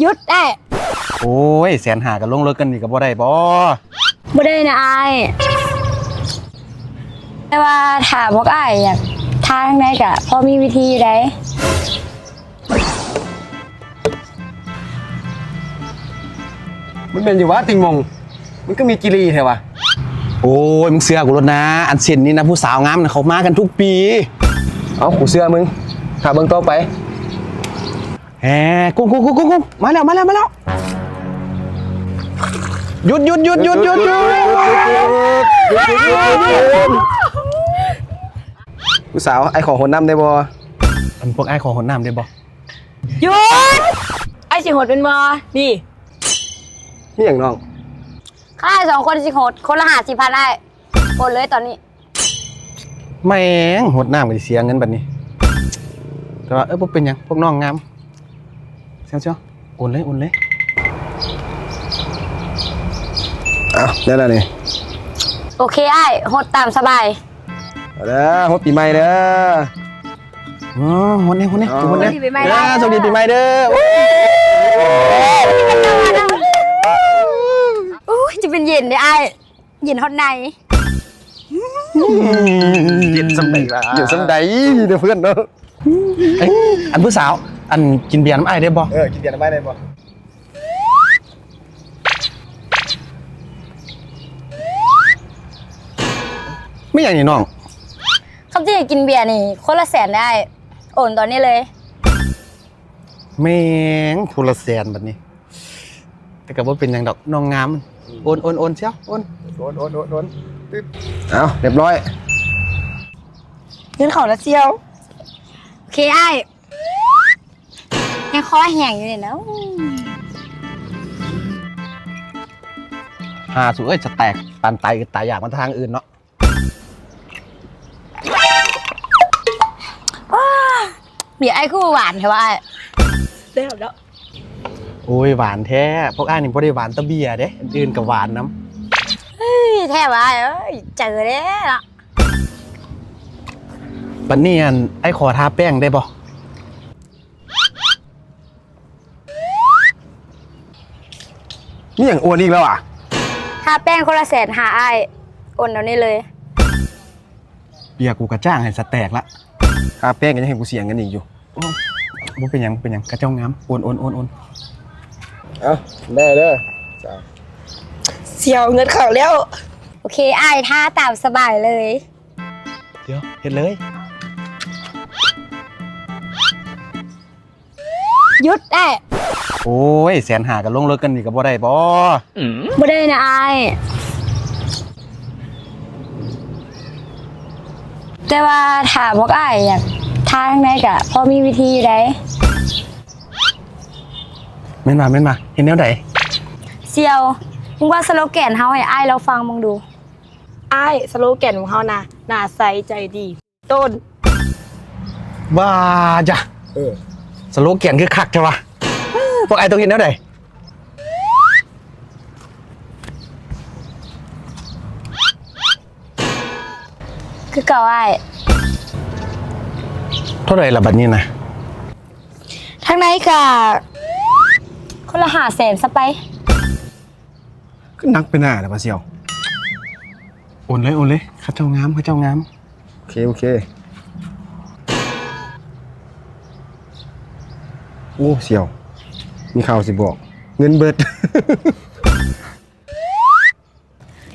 หยุดได้โอ้ยแสนหากันลงเลิกกันนี่ก็บ่ได้บ่บ่ได้นะอายแต่ว่าถามพวกอ้ายอยากทางไหนกะพอมีวิธีอยู่ได้มันเป็นอยู่วะติงมง มันก็มีกิรีแท้วะโอ้ยมึงเสือกูรถนะ อันเซนนี่นะผู้สาวงามนะเขามากันทุกปี เอ้ากูเสื้อมึงถ้าเบิ่งต่อไป แหมกุ้งกุ้งกุ้งกุ้งกุ้งมาแล้วมาแล้วมาแล้วหยุดหยุดหยุดหยุดหยุดหยุดผู้สาวไอ้ขอหนน้ำได้บ่อันพวกไอ้ของหนน้ำได้บ่หยุดไอ้สิโหดเป็นบอนี่นี่อย่างน้องค่าสองคนสิโหดคนละหาสิพันได้โอนเลยตอนนี้แม่งหดน้ำก็สิเสียเงินบัดนี้แต่ว่าเออบ่เป็นหยังพวกน้องงาม เชียวเชียวโอนเลยโอนเลยเอ้าได้แล้วนี่โอเคไอ้ายโหดตามสบาย เอาเด้อฮบปีใหม่เด้ออ๋อโอนเลยโอนเลยอ๋อโอนเลยสวัสดีปีใหม่เด้อนะสวัสดีปีใหม่เด้อโอ้ยอู้ยจะเป็นเย็นเด้ไอ้ายเย็นฮอตในเย็นสำใดล่ะอยู่สำใดเด้อเพื่อนเนาะเอ้ยอันผู้สาว อันกินเบียร์น้ำไอ้ายได้บ่เออ กินเบียร์น้ำไม้ได้บ่ไม่อย่างนี้น้องคำที่จะกินเบียร์นี่คนละแสนได้ โอนตอนนี้เลย แม่งทุละแสนบัดนี้ แต่ก็บ่เป็นหยังดอกน้องงามโอนโอนโอนเชียวโอนโดนโดนโดนโดนตึ๊ดเอ้าเรียบร้อย เงินเขาละเชียว โอเคไอ้าย ยังคอแห้งอยู่เลยนะหาสุเอ้ยจะแตกปานไตก็ตายอยากมาทางอื่นเนาะเบียร์ไอ้คู่หวานใช่ป่ะไอ้ได้แล้วโอ้ยหวานแท้พวกอ้ายนี่บ่ได้หวานแตะเบียร์เด้อันอื่นก็หวานน้เฮ้ยแท้ว่ะเอ้ยเจอแล้วำบัดนี้อันไอ้ขอทาแป้งได้บ่ นี่อย่างอ้วนอีกแล้วอะถ้าแป้งคนละแสนหาไอ้ายโอนตอนนี้เลย เบียร์กูกระจ้างให้สแตกละค่าแป้งก็ยังให้กูเสียเงินอีกอยู่โอ้บ่เป็นหยังบ่เป็นหยังกระเจ้างามโอนโอนโอนโอนเอ้าได้เด้อจ้าเสียวเงินเขาแล้ว โอเคไอ้ายท่าตามสบายเลย เดี๋ยวเฮ็ดเลย หยุดได้ โอ้ยแสนหากันลงเลิกกันนี่ก็บ่ได้บ่บ่ได้นะไอ้ายแต่ว่าถามพวกไอ้ายอยากทางไหนกะพอมีวิธีอยู่ได้แม่นมาแม่นมาเห็นแนวใดเซียวมึงว่าสโลแกนเฮาให้ไอ้ายเราฟังมึงดูไอ้ายสโลแกนของเขานะหน้าใสใจดี ต้นบ้าจ้ะเออสโลแกนคือคักจ้ะวะ พวกไอ้ต้องเห็นแนวใดคือเก่าไอ้ายเท่าไหร่ละบัดนี้นะทางไหนกะคนละหาแสนซะไปก็นักไปหน้าแล้วปะเสี่ยวโอนเลยโอนเลยเข้าเจ้างามเข้าเจ้างาม โอเค โอเค โอ้เสี่ยว มีข่าวสิบอก เงินเบิด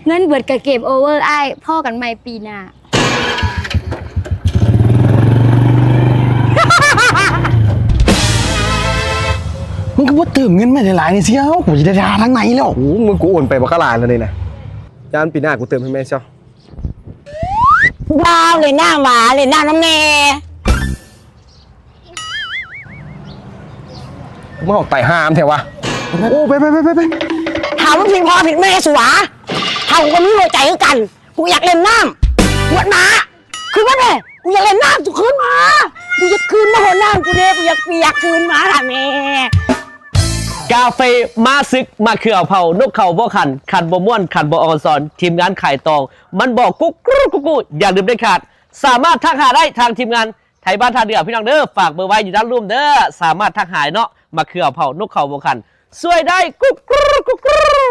เงินเบิดกับเกมโอเวอร์ไอ้ายพ่อกันใหม่ปีหน้า มึงก็บ่เติมเงินมาหลายๆนี่เสียวกูจะได้ดาทางไหนแล้ว โอ้โหมึงกูโอนไปบักกะลานแล้วนี่นะยานปีหน้ากูเติมให้แม่เชียวว้าวเลยหน้าหมาเลยหน้าน้ำแน่ มึงออกไต่ห้ามแถววะโอ้ไปไปไปไปไปถามว่าผิดพ่อผิดแม่สุวะเท่าก็มีหัวใจคือกันกูอยากเล่นน้ำหวดหมาคือว่าแม่กูอยากเล่นน้ำจุกคืนมากูอยากคืนมาหัวน้ำกูเนี่ยกูอยากเปียกคืนมาล่ะแม่กาเฟมาซึกมาเขือเผานกเขาบ่ขันขันบ่ม่วนขันบ่ออนซอน ทีมงานขายตอง มันบอกกุ๊กกรุ๊กกุ๊กกุ๊กอย่าลืมได้ขาด สามารถทักหาได้ทางทีมงาน ไทยบ้านท่าเรือพี่น้องเด้อฝากเบอร์ไว้อยู่ด้านรูมเด้อสามารถทักหายเนาะมาเคือเผานกเขาบวคันช่วยได้กุ๊กกุ๊กกุ๊กกรู